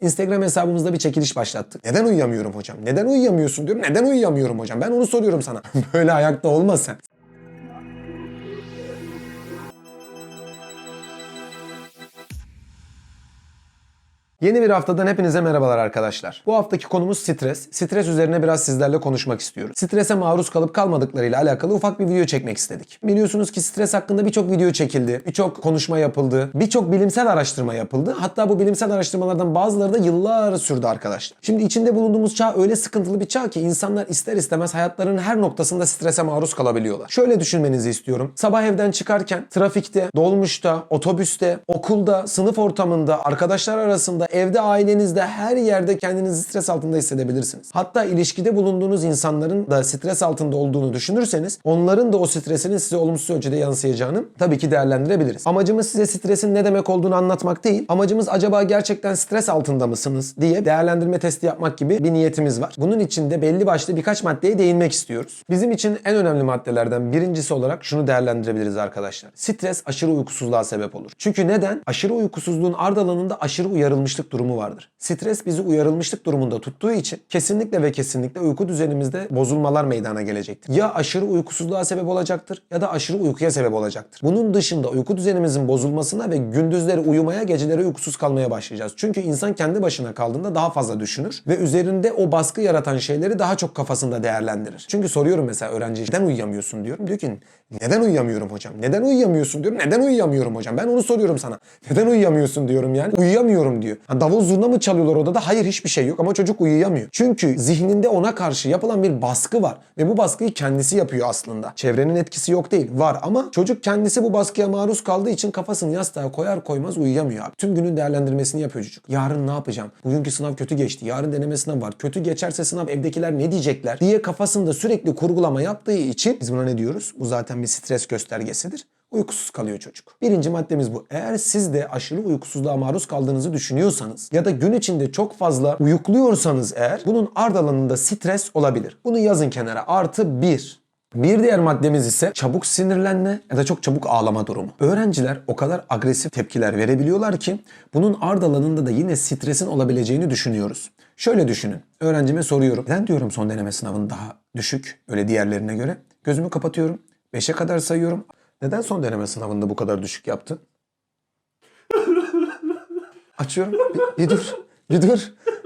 Instagram hesabımızda bir çekiliş başlattık. Neden uyuyamıyorum hocam? Neden uyuyamıyorsun diyorum. Neden uyuyamıyorum hocam? Ben onu soruyorum sana. Böyle ayakta olma sen. Yeni bir haftadan hepinize merhabalar arkadaşlar. Bu haftaki konumuz stres. Stres üzerine biraz sizlerle konuşmak istiyoruz. Strese maruz kalıp kalmadıklarıyla alakalı ufak bir video çekmek istedik. Biliyorsunuz ki stres hakkında birçok video çekildi, birçok konuşma yapıldı, birçok bilimsel araştırma yapıldı. Hatta bu bilimsel araştırmalardan bazıları da yıllar sürdü arkadaşlar. Şimdi içinde bulunduğumuz çağ öyle sıkıntılı bir çağ ki insanlar ister istemez hayatlarının her noktasında strese maruz kalabiliyorlar. Şöyle düşünmenizi istiyorum. Sabah evden çıkarken trafikte, dolmuşta, otobüste, okulda, sınıf ortamında, arkadaşlar arasında, evde, ailenizde her yerde kendinizi stres altında hissedebilirsiniz. Hatta ilişkide bulunduğunuz insanların da stres altında olduğunu düşünürseniz onların da o stresinin size olumsuz ölçüde yansıyacağını tabii ki değerlendirebiliriz. Amacımız size stresin ne demek olduğunu anlatmak değil. Amacımız acaba gerçekten stres altında mısınız diye değerlendirme testi yapmak gibi bir niyetimiz var. Bunun için de belli başlı birkaç maddeye değinmek istiyoruz. Bizim için en önemli maddelerden birincisi olarak şunu değerlendirebiliriz arkadaşlar. Stres aşırı uykusuzluğa sebep olur. Çünkü neden? Aşırı uykusuzluğun ardalığında aşırı uyarılmışlık durumu vardır. Stres bizi uyarılmışlık durumunda tuttuğu için kesinlikle ve kesinlikle uyku düzenimizde bozulmalar meydana gelecektir. Ya aşırı uykusuzluğa sebep olacaktır ya da aşırı uykuya sebep olacaktır. Bunun dışında uyku düzenimizin bozulmasına ve gündüzleri uyumaya, geceleri uykusuz kalmaya başlayacağız. Çünkü insan kendi başına kaldığında daha fazla düşünür ve üzerinde o baskı yaratan şeyleri daha çok kafasında değerlendirir. Çünkü soruyorum mesela öğrenciye neden uyuyamıyorsun diyorum. Diyor ki neden uyuyamıyorum hocam? Neden uyuyamıyorsun diyorum. Neden uyuyamıyorum hocam? Ben onu soruyorum sana. Neden uyuyamıyorsun diyorum yani. Uyuyamıyorum diyor. Ha, davul zurna mı çalıyorlar odada? Hayır hiçbir şey yok ama çocuk uyuyamıyor. Çünkü zihninde ona karşı yapılan bir baskı var. Ve bu baskıyı kendisi yapıyor aslında. Çevrenin etkisi yok değil. Var ama çocuk kendisi bu baskıya maruz kaldığı için kafasını yastığa koyar koymaz uyuyamıyor abi. Tüm günün değerlendirmesini yapıyor çocuk. Yarın ne yapacağım? Bugünkü sınav kötü geçti. Yarın deneme sınavı var. Kötü geçerse sınav evdekiler ne diyecekler diye kafasında sürekli kurgulama yaptığı için biz buna ne diyoruz? Bu zaten bir stres göstergesidir. Uykusuz kalıyor çocuk. Birinci maddemiz bu. Eğer siz de aşırı uykusuzluğa maruz kaldığınızı düşünüyorsanız ya da gün içinde çok fazla uyukluyorsanız eğer bunun ard alanında stres olabilir. Bunu yazın kenara. Artı bir. Bir diğer maddemiz ise çabuk sinirlenme ya da çok çabuk ağlama durumu. Öğrenciler o kadar agresif tepkiler verebiliyorlar ki bunun ard alanında da yine stresin olabileceğini düşünüyoruz. Şöyle düşünün. Öğrencime soruyorum. Neden diyorum son deneme sınavın daha düşük öyle diğerlerine göre? Gözümü kapatıyorum. 5'e kadar sayıyorum. Neden son deneme sınavında bu kadar düşük yaptın? Açıyorum. Bir, bir dur. Bir dur.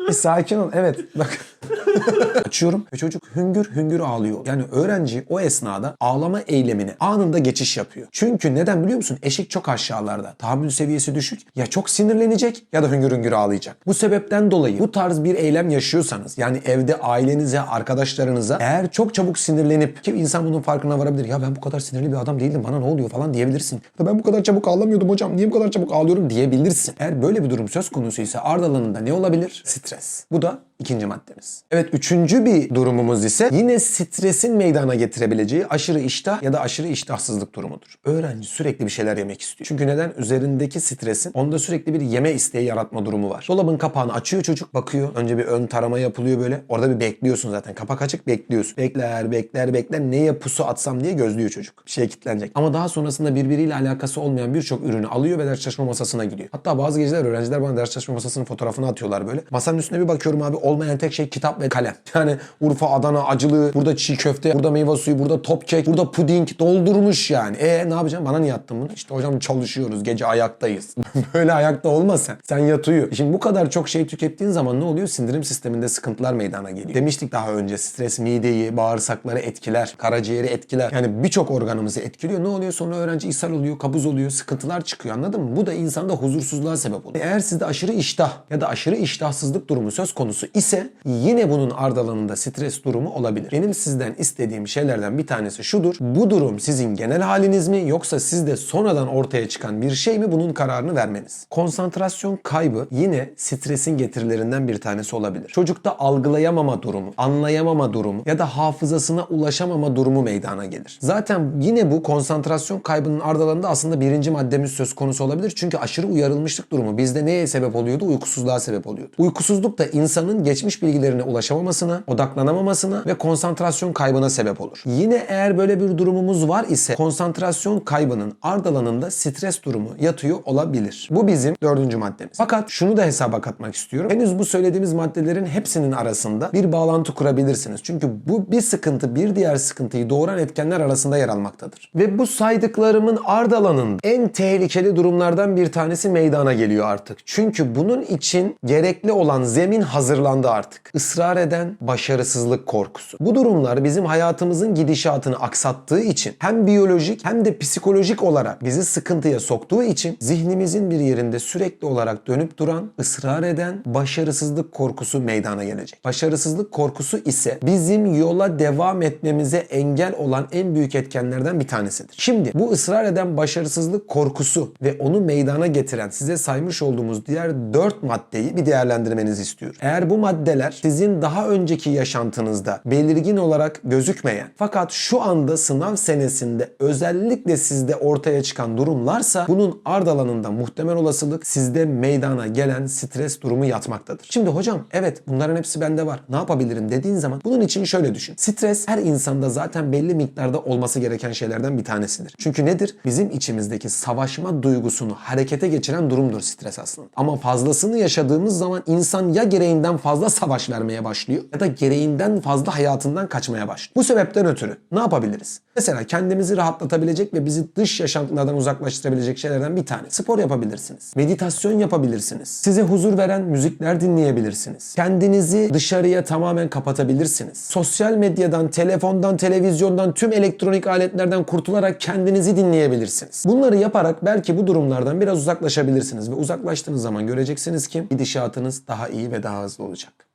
Bir sakin ol. Evet bak. Açıyorum ve çocuk hüngür hüngür ağlıyor. Yani öğrenci o esnada ağlama eylemine anında geçiş yapıyor. Çünkü neden biliyor musun? Eşik çok aşağılarda. Tahammül seviyesi düşük. Ya çok sinirlenecek ya da hüngür hüngür ağlayacak. Bu sebepten dolayı bu tarz bir eylem yaşıyorsanız yani evde ailenize, arkadaşlarınıza eğer çok çabuk sinirlenip ki insan bunun farkına varabilir. Ya ben bu kadar sinirli bir adam değildim bana ne oluyor falan diyebilirsin. Ya ben bu kadar çabuk ağlamıyordum hocam. Niye bu kadar çabuk ağlıyorum diyebilirsin. Eğer böyle bir durum söz konusu ise ard alanında ne olabilir? Stres. Bu da ikinci maddemiz. Evet üçüncü bir durumumuz ise yine stresin meydana getirebileceği aşırı iştah ya da aşırı iştahsızlık durumudur. Öğrenci sürekli bir şeyler yemek istiyor. Çünkü neden? Üzerindeki stresin onda sürekli bir yeme isteği yaratma durumu var. Dolabın kapağını açıyor çocuk bakıyor. Önce bir ön tarama yapılıyor böyle. Orada bir bekliyorsun zaten. Kapak açık bekliyorsun. Bekler bekler bekler. Neye pusu atsam diye gözlüyor çocuk. Bir şeye kilitlenecek. Ama daha sonrasında birbiriyle alakası olmayan birçok ürünü alıyor ve ders çalışma masasına gidiyor. Hatta bazı geceler öğrenciler bana ders çalışma masasının fotoğrafını atıyorlar böyle. Masanın üstüne bir bakıyorum abi olmayan tek şey kitap ve kalem. Yani Urfa, Adana, acılı, burada çiğ köfte, burada meyve suyu, burada top kek, burada puding doldurmuş yani. E ne yapacağım? Bana niye attın bunu? İşte hocam çalışıyoruz, gece ayaktayız. Böyle ayakta olma sen. Sen yat uyu. Şimdi bu kadar çok şey tükettiğin zaman ne oluyor? Sindirim sisteminde sıkıntılar meydana geliyor. Demiştik daha önce stres mideyi, bağırsakları etkiler, karaciğeri etkiler. Yani birçok organımızı etkiliyor. Ne oluyor? Sonra öğrenci ishal oluyor, kabuz oluyor, sıkıntılar çıkıyor anladın mı? Bu da insanda huzursuzluğa sebep oluyor. Eğer sizde aşırı iştah ya da aşırı iştahsızlık durumu söz konusu ise yine bunun ard alanında stres durumu olabilir. Benim sizden istediğim şeylerden bir tanesi şudur. Bu durum sizin genel haliniz mi yoksa sizde sonradan ortaya çıkan bir şey mi bunun kararını vermeniz. Konsantrasyon kaybı yine stresin getirilerinden bir tanesi olabilir. Çocukta algılayamama durumu, anlayamama durumu ya da hafızasına ulaşamama durumu meydana gelir. Zaten yine bu konsantrasyon kaybının ard alanında aslında birinci maddemiz söz konusu olabilir. Çünkü aşırı uyarılmışlık durumu bizde neye sebep oluyordu? Uykusuzluğa sebep oluyordu. Uykusuzluk da insanın geçmiş bilgilerine ulaşamamasına, odaklanamamasına ve konsantrasyon kaybına sebep olur. Yine eğer böyle bir durumumuz var ise konsantrasyon kaybının ardalanında stres durumu yatıyor olabilir. Bu bizim dördüncü maddemiz. Fakat şunu da hesaba katmak istiyorum. Henüz bu söylediğimiz maddelerin hepsinin arasında bir bağlantı kurabilirsiniz. Çünkü bu bir sıkıntı bir diğer sıkıntıyı doğuran etkenler arasında yer almaktadır. Ve bu saydıklarımın ardalanında en tehlikeli durumlardan bir tanesi meydana geliyor artık. Çünkü bunun için gerekli olan zemin hazırlandı artık. Israr eden başarısızlık korkusu. Bu durumlar bizim hayatımızın gidişatını aksattığı için hem biyolojik hem de psikolojik olarak bizi sıkıntıya soktuğu için zihnimizin bir yerinde sürekli olarak dönüp duran, ısrar eden başarısızlık korkusu meydana gelecek. Başarısızlık korkusu ise bizim yola devam etmemize engel olan en büyük etkenlerden bir tanesidir. Şimdi bu ısrar eden başarısızlık korkusu ve onu meydana getiren size saymış olduğumuz diğer 4 maddeyi bir değerlendirmenizi istiyorum. Eğer bu maddeler sizin daha önceki yaşantınızda belirgin olarak gözükmeyen fakat şu anda sınav senesinde özellikle sizde ortaya çıkan durumlarsa bunun ardalanında muhtemel olasılık sizde meydana gelen stres durumu yatmaktadır. Şimdi hocam evet bunların hepsi bende var. Ne yapabilirim dediğin zaman bunun için şöyle düşün. Stres her insanda zaten belli miktarda olması gereken şeylerden bir tanesidir. Çünkü nedir? Bizim içimizdeki savaşma duygusunu harekete geçiren durumdur stres aslında. Ama fazlasını yaşadığımız zaman insan ya gereğinden fazla savaş vermeye başlıyor ya da gereğinden fazla hayatından kaçmaya başlıyor. Bu sebepten ötürü ne yapabiliriz? Mesela kendimizi rahatlatabilecek ve bizi dış yaşantılardan uzaklaştırabilecek şeylerden bir tane. Spor yapabilirsiniz. Meditasyon yapabilirsiniz. Size huzur veren müzikler dinleyebilirsiniz. Kendinizi dışarıya tamamen kapatabilirsiniz. Sosyal medyadan, telefondan, televizyondan, tüm elektronik aletlerden kurtularak kendinizi dinleyebilirsiniz. Bunları yaparak belki bu durumlardan biraz uzaklaşabilirsiniz ve uzaklaştığınız zaman göreceksiniz ki gidişatınız daha iyi ve daha hızlı olacak.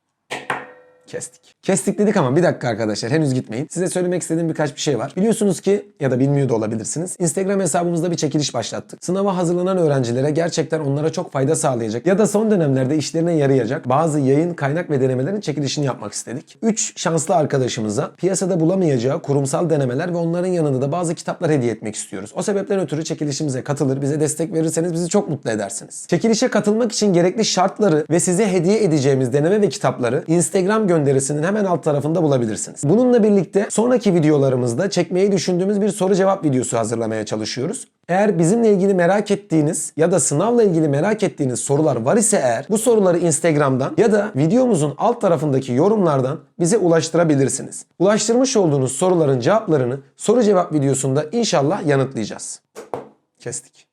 Kestik. Kestik dedik ama bir dakika arkadaşlar henüz gitmeyin. Size söylemek istediğim birkaç bir şey var. Biliyorsunuz ki ya da bilmiyor da olabilirsiniz. Instagram hesabımızda bir çekiliş başlattık. Sınava hazırlanan öğrencilere gerçekten onlara çok fayda sağlayacak ya da son dönemlerde işlerine yarayacak bazı yayın, kaynak ve denemelerin çekilişini yapmak istedik. 3 şanslı arkadaşımıza piyasada bulamayacağı kurumsal denemeler ve onların yanında da bazı kitaplar hediye etmek istiyoruz. O sebepten ötürü çekilişimize katılır, bize destek verirseniz bizi çok mutlu edersiniz. Çekilişe katılmak için gerekli şartları ve size hediye edeceğimiz deneme ve kitapları Instagram gönderisinin hemen alt tarafında bulabilirsiniz. Bununla birlikte sonraki videolarımızda çekmeyi düşündüğümüz bir soru cevap videosu hazırlamaya çalışıyoruz. Eğer bizimle ilgili merak ettiğiniz ya da sınavla ilgili merak ettiğiniz sorular var ise eğer bu soruları Instagram'dan ya da videomuzun alt tarafındaki yorumlardan bize ulaştırabilirsiniz. Ulaştırmış olduğunuz soruların cevaplarını soru cevap videosunda inşallah yanıtlayacağız. Kestik.